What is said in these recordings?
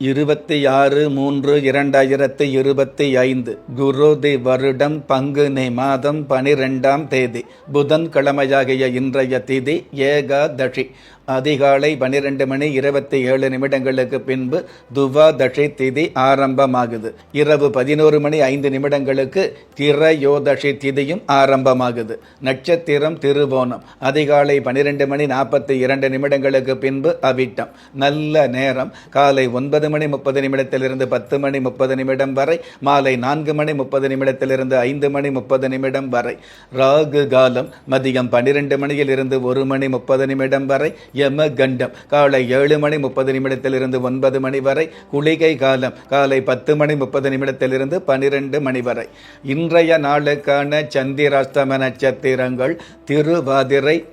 இருபத்தி ஆறு மூன்று இரண்டாயிரத்தி இருபத்தி ஐந்து குரோதி வருடம் பங்குனி மாதம் பனிரெண்டாம் தேதி புதன் கிழமையாகிய இன்றைய திதி ஏகாதஷி அதிகாலை பனிரெண்டு மணி இருபத்தி ஏழு நிமிடங்களுக்கு பின்பு துவா தஷை திதி ஆரம்பமாகுது. இரவு பதினோரு மணி ஐந்து நிமிடங்களுக்கு திரயோதஷி திதியும் ஆரம்பமாகுது. நட்சத்திரம் திருவோணம். அதிகாலை பனிரெண்டு மணி நாற்பத்தி இரண்டு நிமிடங்களுக்கு பின்பு அவிட்டம். நல்ல நேரம். காலை ஒன்பது மணி முப்பது நிமிடத்திலிருந்து பத்து மணி முப்பது நிமிடம் வரை. மாலை நான்கு மணி முப்பது நிமிடத்திலிருந்து ஐந்து மணி முப்பது நிமிடம் வரை. ராகு காலம். மதியம் பன்னிரெண்டு மணியிலிருந்து ஒரு மணி முப்பது நிமிடம் வரை. யமகண்டம். காலை ஏழு மணி முப்பது நிமிடத்திலிருந்து ஒன்பது மணி வரை குளிகை காலம். காலை பத்து மணி முப்பது நிமிடத்திலிருந்து பனிரெண்டு மணி வரை. இன்றைய நாளுக்கான சந்திராஷ்டம நட்சத்திரங்கள் திருவாதிரை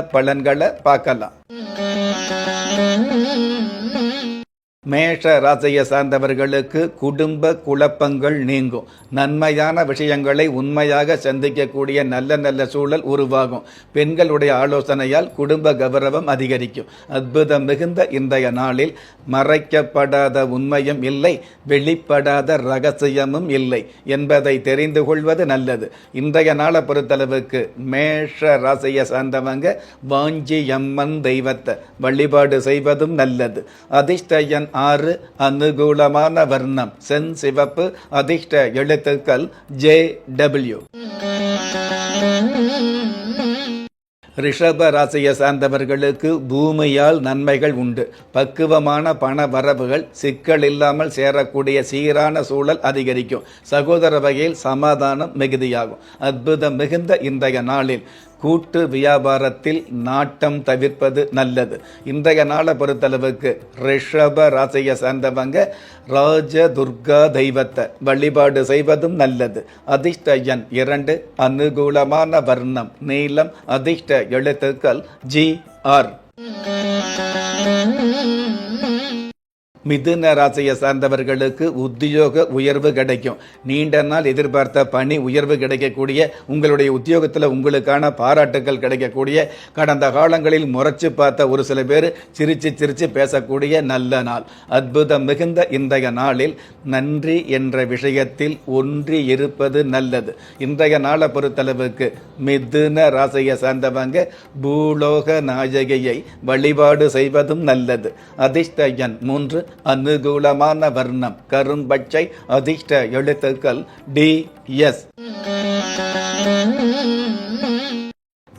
பலன்களை பார்க்கலாம். மேஷ ராசியை சார்ந்தவர்களுக்கு குடும்ப குழப்பங்கள் நீங்கும். நன்மையான விஷயங்களை உண்மையாக சந்திக்கக்கூடிய நல்ல நல்ல சூழல் உருவாகும். பெண்களுடைய ஆலோசனையால் குடும்ப கௌரவம் அதிகரிக்கும். அற்புதம் மிகுந்த இன்றைய நாளில் மறைக்கப்படாத உண்மையும் இல்லை வெளிப்படாத ரகசியமும் இல்லை என்பதை தெரிந்து கொள்வது நல்லது. இன்றைய நாளை பொறுத்தளவுக்கு மேஷ ராசியை சார்ந்தவங்க வாஞ்சி அம்மன் தெய்வத்தை வழிபாடு செய்வதும் நல்லது. அதிர்ஷ்டயன் ஆறு அனுகூலமான வர்ணம். சென் சிவப்பு அதிர்ஷ்ட எழுத்துக்கள் ஜே டபிள்யூ. ரிஷப ராசியை சார்ந்தவர்களுக்கு பூமியால் நன்மைகள் உண்டு. பக்குவமான பண வரவுகள் சிக்கல் இல்லாமல் சேரக்கூடிய சீரான சூழல் அதிகரிக்கும். சகோதர வகையில் சமாதானம் மிகுதியாகும். அற்புதம் மிகுந்த இன்றைய நாளில். கூட்டு வியாபாரத்தில் நாட்டம் தவிர்ப்பது நல்லது. இன்றைய நாளை பொறுத்தளவுக்கு ரிஷப ராசியை சார்ந்தவங்க ராஜ துர்கா தெய்வத்தை வழிபாடு செய்வதும் நல்லது. அதிர்ஷ்ட எண் இரண்டு அனுகூலமான வர்ணம் நீளம் அதிர்ஷ்ட எழுத்துக்கள் ஜி ஆர். மிதுன ராசியை சார்ந்தவர்களுக்கு உத்தியோக உயர்வு கிடைக்கும். நீண்ட நாள் எதிர்பார்த்த பணி உயர்வு கிடைக்கக்கூடிய உங்களுடைய உத்தியோகத்தில் உங்களுக்கான பாராட்டுகள் கிடைக்கக்கூடிய கடந்த காலங்களில் முறைச்சு பார்த்த ஒரு சில பேர் சிரிச்சு சிரிச்சு பேசக்கூடிய நல்ல நாள். அற்புதம் மிகுந்த இன்றைய நாளில் நன்றி என்ற விஷயத்தில் ஒன்றி இருப்பது நல்லது. இன்றைய நாளை பொறுத்தளவுக்கு மிதுன ராசியை சார்ந்தவங்க பூலோக நாயகியை வழிபாடு செய்வதும் நல்லது. அதிர்ஷ்ட எண் மூன்று அனுகூலமான வர்ணம். கரும்பச்சை அதிர்ஷ்ட எழுத்துக்கள் டி எஸ்.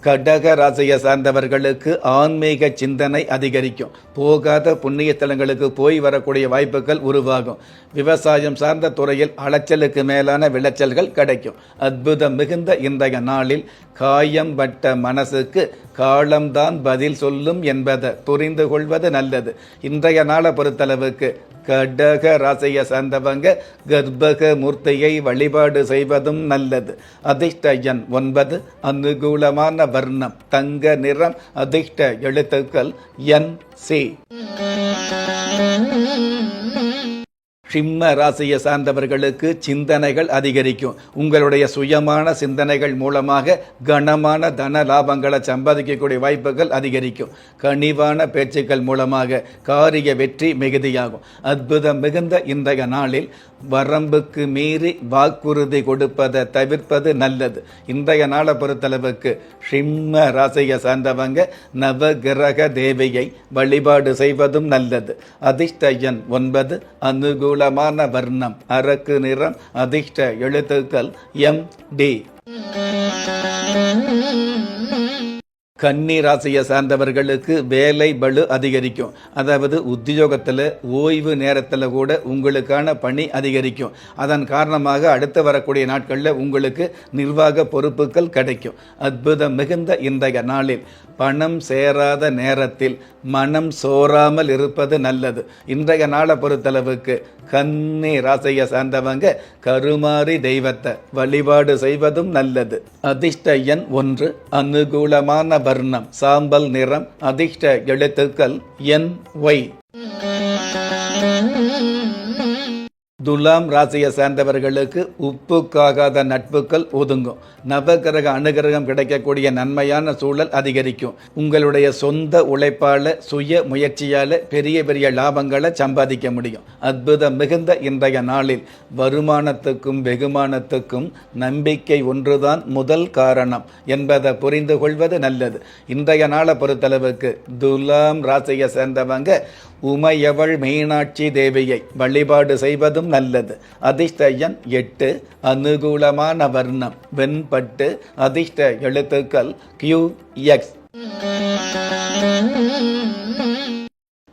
கடக ராசியை சார்ந்தவர்களுக்கு ஆன்மீக சிந்தனை அதிகரிக்கும். போகாத புண்ணியத்தலங்களுக்கு போய் வரக்கூடிய வாய்ப்புகள் உருவாகும். விவசாயம் சார்ந்த துறையில் அலைச்சலுக்கு மேலான விளைச்சல்கள் கிடைக்கும். அற்புதம் மிகுந்த இன்றைய நாளில் காயம் பட்ட மனசுக்கு காலம்தான் பதில் சொல்லும் என்பதை புரிந்து கொள்வது நல்லது. இன்றைய நாளை பொறுத்தளவுக்கு கடக ராசிய சார்ந்தவங்க கர்ப்பக மூர்த்தியை வழிபாடு செய்வதும் நல்லது. அதிர்ஷ்டயன் ஒன்பது அனுகூலமான வர்ணம் தங்க நிறம் அதிர்ஷ்ட எழுத்துக்கள் என் சி. சிம்ம ராசியை சார்ந்தவர்களுக்கு சிந்தனைகள் அதிகரிக்கும். உங்களுடைய சுயமான சிந்தனைகள் மூலமாக கனமான தன லாபங்களை சம்பாதிக்கக்கூடிய வாய்ப்புகள் அதிகரிக்கும். கனிவான பேச்சுக்கள் மூலமாக காரிய வெற்றி மிகுதியாகும். அற்புதம் மிகுந்த இன்றைய நாளில் வரம்புக்கு மீறி வாக்குறுதி கொடுப்பதை தவிர்ப்பது நல்லது. இன்றைய நாளை பொறுத்தளவுக்கு சிம்ம ராசியை சார்ந்தவங்க நவகிரக தேவியை வழிபாடு செய்வதும் நல்லது. அதிர்ஷ்ட எண் ஒன்பது அனுகூலமான வர்ணம் அரக்கு நிறம் அதிர்ஷ்ட எழுத்துக்கள் எம் டி கன்னி ராசியை சார்ந்தவர்களுக்கு வேலை பளு அதிகரிக்கும். அதாவது உத்தியோகத்தில் ஓய்வு நேரத்தில் கூட உங்களுக்கான பணி அதிகரிக்கும். அதன் காரணமாக அடுத்து வரக்கூடிய நாட்களில் உங்களுக்கு நிர்வாக பொறுப்புகள் கிடைக்கும். அற்புதம் மிகுந்த இன்றைய நாளில். பணம் சேராத நேரத்தில் மனம் சோறாமல் இருப்பது நல்லது. இன்றைய நாளை பொறுத்தளவுக்கு கன்னி ராசியை சார்ந்தவங்க கருமாறி தெய்வத்தை வழிபாடு செய்வதும் நல்லது. அதிர்ஷ்ட எண் ஒன்று அனுகூலமான வர்ணம் சாம்பல் நிறம் அதிர்ஷ்ட எழுத்துக்கள் என் ஒய். துலாம் ராசியை சேர்ந்தவர்களுக்கு உப்புக்காகாத நட்புகள் ஒதுங்கும். நவகிரக அனுகிரகம் கிடைக்கக்கூடிய நன்மையான சூழல் அதிகரிக்கும். உங்களுடைய சொந்த உழைப்பால சுய முயற்சியால பெரிய பெரிய லாபங்களை சம்பாதிக்க முடியும். அற்புதம் மிகுந்த இன்றைய நாளில் வருமானத்துக்கும் வெகுமானத்துக்கும் நம்பிக்கை ஒன்றுதான் முதல் காரணம் என்பதை புரிந்து கொள்வது நல்லது. இன்றைய நாளை பொறுத்தளவுக்கு துலாம் ராசியை சேர்ந்தவங்க உமையவள் மீனாட்சி தேவியை வழிபாடு செய்வதும் நல்லது. அதிர்ஷ்ட எண் எட்டு அனுகூலமான வர்ணம் வெண்பட்டு அதிர்ஷ்ட எழுத்துக்கள் கியூ எக்ஸ்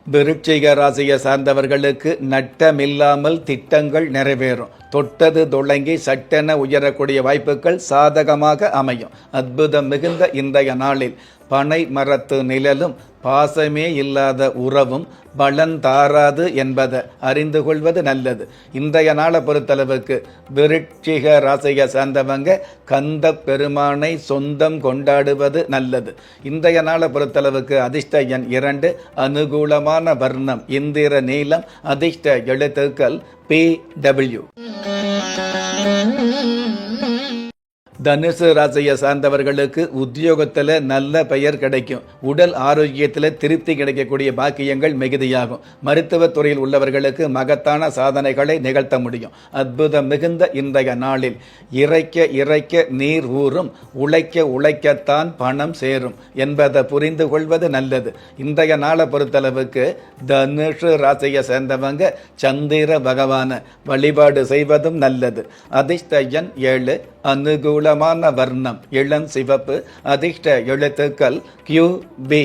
விருட்சிக ராசியை சார்ந்தவர்களுக்கு நட்டமில்லாமல் திட்டங்கள் நிறைவேறும். தொட்டது தொடங்கி சட்டென உயரக்கூடிய வாய்ப்புகள் சாதகமாக அமையும். அற்புதம் மிகுந்த இன்றைய நாளில் பனை மரத்து நிழலும் பாசமே இல்லாத உறவும் பலன் தாராது என்பதை அறிந்து கொள்வது நல்லது. இன்றைய நாளை பொறுத்தளவுக்கு விருட்சிக ராசியை சார்ந்தவங்க கந்த பெருமானை சொந்தம் கொண்டாடுவது நல்லது. இன்றைய நாளை பொறுத்தளவுக்கு அதிர்ஷ்ட எண் இரண்டு அனுகூலமான வர்ணம் இந்திர நீளம் அதிர்ஷ்ட எழுத்துக்கள் பி டபிள்யூ தனுசு ராசியை சார்ந்தவர்களுக்கு உத்தியோகத்தில் நல்ல பெயர் கிடைக்கும். உடல் ஆரோக்கியத்தில் திருப்தி கிடைக்கக்கூடிய பாக்கியங்கள் மிகுதியாகும். மருத்துவத் துறையில் உள்ளவர்களுக்கு மகத்தான சாதனைகளை நிகழ்த்த முடியும். அற்புதம் மிகுந்த இன்றைய நாளில். இறைக்க இறைக்க நீர் ஊறும். உழைக்க உழைக்கத்தான் பணம் சேரும் என்பதை புரிந்து கொள்வது நல்லது. இன்றைய நாளை பொறுத்தளவுக்கு தனுஷு ராசியை சேர்ந்தவங்க சந்திர பகவான வழிபாடு செய்வதும் நல்லது. அதிர்ஷ்டயன் ஏழு அனுகூலமான வர்ணம் இளம் சிவப்பு அதிர்ஷ்ட எழுத்துக்கள் கியூ பி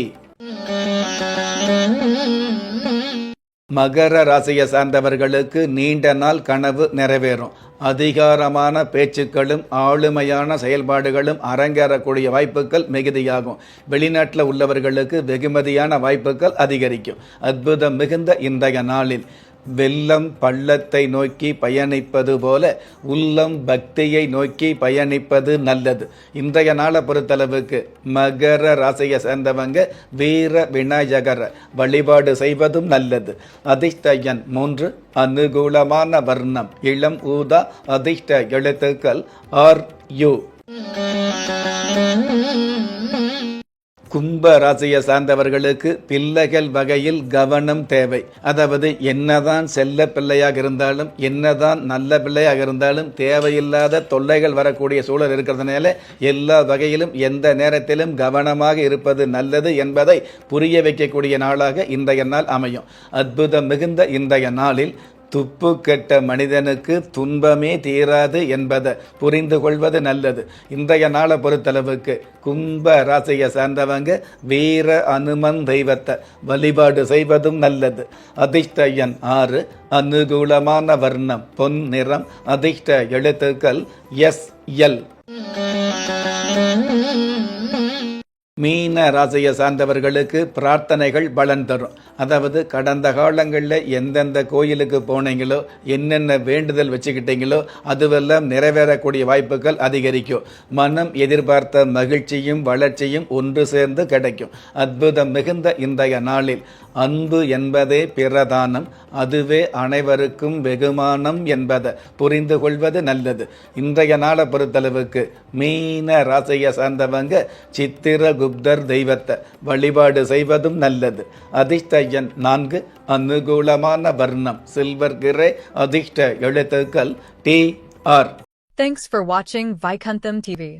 மகர ராசியை சார்ந்தவர்களுக்கு நீண்ட நாள் கனவு நிறைவேறும். அதிகாரமான பேச்சுக்களும் ஆளுமையான செயல்பாடுகளும் அரங்கேறக்கூடிய வாய்ப்புகள் மிகுதியாகும். வெளிநாட்டில் உள்ளவர்களுக்கு வெகுமதியான வாய்ப்புகள் அதிகரிக்கும். அற்புதம் மிகுந்த இன்றைய நாளில். வெள்ளம் பள்ளத்தை நோக்கி பயணிப்பது போல உள்ளம் பக்தியை நோக்கி பயணிப்பது நல்லது. இன்றைய நாளை பொறுத்தளவுக்கு மகர ராசியை சேர்ந்தவங்க வீர விநாயகர வழிபாடு செய்வதும் நல்லது. அதிர்ஷ்டயன் மூன்று அனுகூலமான வர்ணம். இளம் ஊதா அதிர்ஷ்ட எழுத்துக்கள் ஆர் யூ. கும்ப ராசியை சார்ந்தவர்களுக்கு பிள்ளைகள் வகையில் கவனம் தேவை. அதாவது என்னதான் செல்ல பிள்ளையாக இருந்தாலும் என்னதான் நல்ல பிள்ளையாக இருந்தாலும் தேவையில்லாத தொல்லைகள் வரக்கூடிய சூழல் இருக்கிறதுனால எல்லா வகையிலும் எந்த நேரத்திலும் கவனமாக இருப்பது நல்லது என்பதை புரிய வைக்கக்கூடிய நாளாக இன்றைய நாள் அமையும். அற்புதம் மிகுந்த இன்றைய நாளில் துப்பு கெட்ட மனிதனுக்கு துன்பமே தீராது என்பதை புரிந்து கொள்வது நல்லது. இன்றைய நாளை பொறுத்தளவுக்கு கும்ப ராசியை சார்ந்தவங்க வீர அனுமன் தெய்வத்தை வழிபாடு செய்வதும் நல்லது. அதிர்ஷ்ட எண் ஆறு அனுகூலமான வர்ணம் பொன் நிறம் அதிர்ஷ்ட எழுத்துக்கள் எஸ் எல். மீன ராசியை சார்ந்தவர்களுக்கு பிரார்த்தனைகள் பலன் தரும். அதாவது கடந்த காலங்களில் எந்தெந்த கோயிலுக்கு போனீங்களோ என்னென்ன வேண்டுதல் வச்சுக்கிட்டீங்களோ அதுவெல்லாம் நிறைவேறக்கூடிய வாய்ப்புகள் அதிகரிக்கும். மனம் எதிர்பார்த்த மகிழ்ச்சியும் வளர்ச்சியும் ஒன்று சேர்ந்து கிடைக்கும். அற்புதம் மிகுந்த இன்றைய நாளில். அன்பு என்பதே பிரதானம். அதுவே அனைவருக்கும் வெகுமானம் என்பதை புரிந்து கொள்வது நல்லது. இன்றைய நாளை பொறுத்தளவுக்கு மீன ராசியை சார்ந்தவங்க சித்திர சித்திரகுப்தர் தெய்வத்தை வழிபாடு செய்வதும் நல்லது. அதிர்ஷ்டஜன் நான்கு அனுகூலமான வர்ணம். சில்வர் கிரே அதிர்ஷ்ட எழுத்துக்கள் டி ஆர். தேங்க்ஸ் ஃபார் வாட்சிங் வைகந்தம் டிவி